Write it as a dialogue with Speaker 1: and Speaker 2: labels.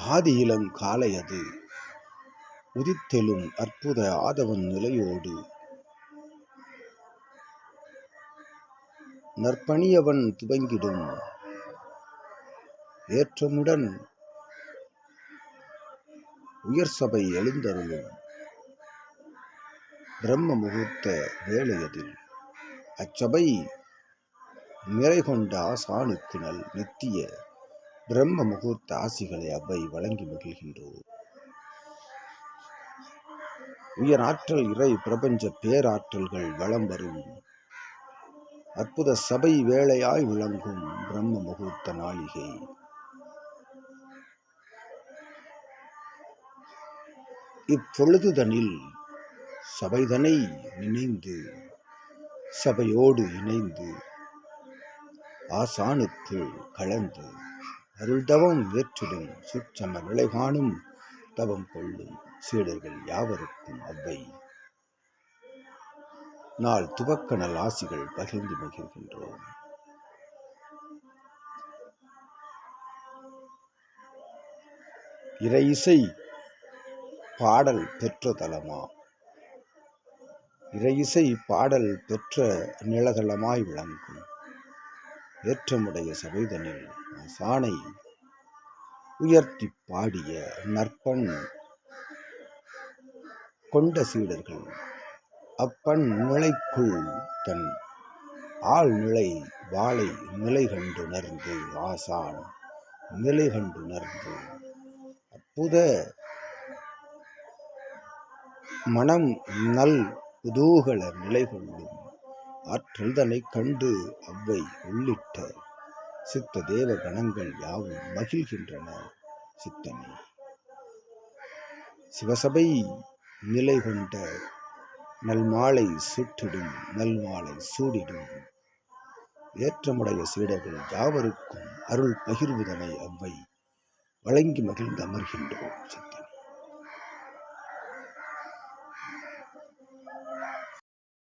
Speaker 1: ஆதியிலம் காலையது. உதித்தெழும் அற்புத ஆதவன் நிலையோடு. நற்பணியவன் துவங்கிடும். ஏற்றமுடன் உயர் சபை எழுந்தருளும். பிரம்ம முகூர்த்த வேளையதில் அச்சபை நிறை கொண்ட ஆசானுக்கு நல் நித்திய பிரம்ம முகூர்த்த ஆசிகளை அவை வழங்கி மகிழ்கின்றோம். உயர் ஆற்றல் இறை பிரபஞ்ச பேராற்றல்கள் வளம் வரும். அற்புத சபை வேளையாய் விளங்கும் பிரம்ம முகூர்த்த நாளிகை. இப்பொழுதுதனில் சபைதனை நினைந்து சபையோடு இணைந்து ஆசானுக்கு கலந்து அருள்தவம் ஏற்றிடும் சுற்றம நிலை காணும் தவம் கொள்ளும் சீடர்கள் யாவருக்கும் அவ்வை. நாள் துவக்க நல் ஆசிகள் பகிர்ந்து மகிழ்கின்றோம். இறை இசை பாடல் பெற்ற தலமா? இறை இசை பாடல் பெற்ற நிலதளமாய் விளங்கும். ஏற்றமுடைய சபைதனில் சாணை உயர்த்தி பாடிய நற்பண் கொண்ட சீடர்கள் அப்பன் நிலைக்குள் தன் ஆழ்நிலை வாளை நிலை கண்டுணர்ந்து ஆசான் நிலை கண்டுணர்ந்து அற்புத மனம் நல் குதூகல நிலை கொள்ளும் ஆற்றல்தனை கண்டு அவ்வை உள்ளிட்ட சித்த தேவ கணங்கள் யாவும் மகிழ்கின்றன சித்தனே சிவசபை நிலை கொண்ட நல்மாலை சுட்டிடும் நல்மாலை சூடிடும். ஏற்றமுடைய சீடர்கள் யாவருக்கும் அருள் பகிர்வுதனை அவ்வை வழங்கி மகிழ்ந்து அமர்கின்றோம் சித்த